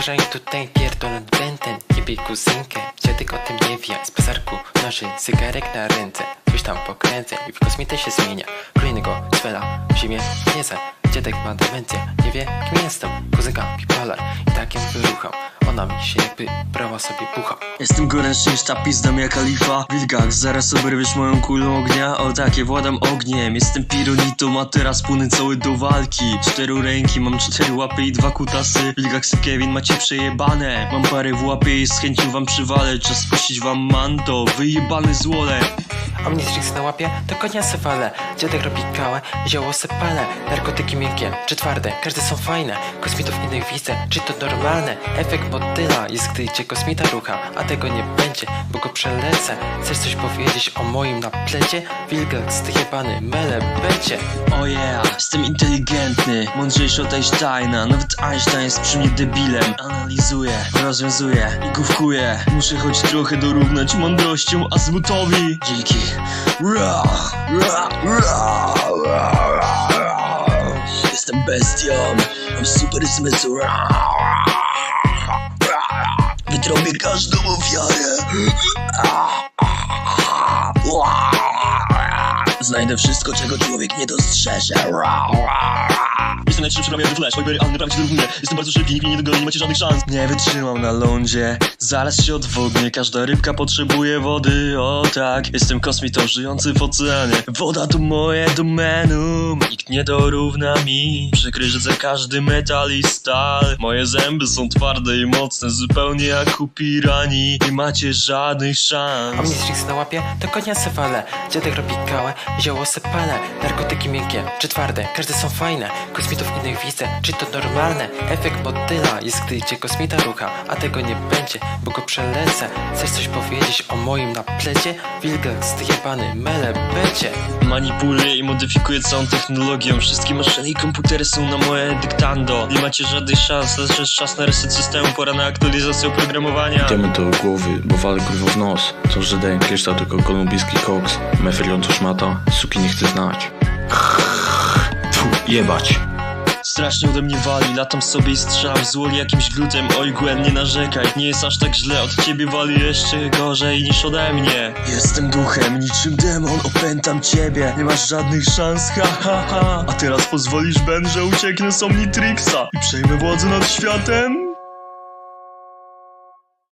Uważaj tutaj pierdolę będę Jebie kuzynkę, dziadek o tym nie wie Z bazarku noży cygarek na ręce. Coś tam pokręcę i w kosmitę się zmienia. Kolejnego cwela w zimie nie za. Dziadek ma demencję, nie wie kim jestem. Kuzynka bipolar i tak ją wyrucham Ona mi się jakby brała sobie pucha. Jestem gorętszy niż ta pizda mia kalifa Wilgach, zaraz oberwiesz moją kulą ognia. O takie, władam ogniem. Jestem pironitą, a teraz płynę cały do walki. Cztery ręki, mam cztery łapy i dwa kutasy. Wilgach z Kevin, macie przejebane. Mam parę w łapie i z chęcią wam przywalę. Czas puścić wam manto, wyjebany złole. Omnitrix na łapie, to konia se wale Dziadek robi kałę, zioło se palę Narkotyki miękkie, czy twarde, każde są fajne. Kosmitów innych widzę, czy to normalne? Efekt motyla jest, gdy cię kosmita rucha A tego nie będzie, bo go przelecę. Chcesz coś powiedzieć o moim naplecie? Wilgak, jebany, mele, będzie. Oh yeah, jestem inteligentny, mądrzejszy od Einsteina. Nawet Einstein jest przy mnie debilem. Analizuję, rozwiązuję i główkuję. Muszę choć trochę dorównać mądrością azymutowi Dzięki. Ra, ra, ra, ra, ra. Jestem bestią, mam super zmysł ra, ra. Wytrąbię każdą ofiarę Znajdę wszystko, czego człowiek nie dostrzeże. Jestem najszybszy prawie jak Flash, Viber, ale naprawdę się równie Jestem bardzo szybki, nikt mnie nie dogoni, nie macie żadnych szans. Nie wytrzymam na lądzie, zaraz się odwodnię. Każda rybka potrzebuje wody, o tak Jestem kosmitą żyjący w oceanie. Woda to moje domenum, nikt nie dorówna mi. Przegryzę każdy metal i stal. Moje zęby są twarde i mocne, zupełnie jak u pirani. Nie macie żadnych szans. Omnitrix na łapie, to konia se wale Dziadek robi kałę, zioło se palę Narkotyki miękkie, czy twarde, każde są fajne Kosmitów innych widzę, czy to normalne? Efekt motyla jest, gdy cię kosmita rucha A tego nie będzie, bo go przelecę. Chcesz coś powiedzieć o moim naplecie? Jebany, mele, będzie Manipuluję i modyfikuję całą technologią. Wszystkie maszyny i komputery są na moje dyktando. Nie macie żadnych szans, lecz jest czas na reset systemu. Pora na aktualizację oprogramowania. Idziemy do głowy, bo walę kurwa w nos. To, że daję kryształ, tylko kolumbijski koks. Mefrion to. szmata, suki nie chcę znać. Tfu, jebać. Strasznie ode mnie wali, latam sobie i w złoli jakimś glutem. Oj Gwen, nie narzekaj, nie jest aż tak źle. Od ciebie wali jeszcze gorzej niż ode mnie. Jestem duchem, niczym demon, opętam ciebie. Nie masz żadnych szans, ha ha ha. A teraz pozwolisz Ben, że ucieknę z Omnitrixa I przejmę władzę nad światem?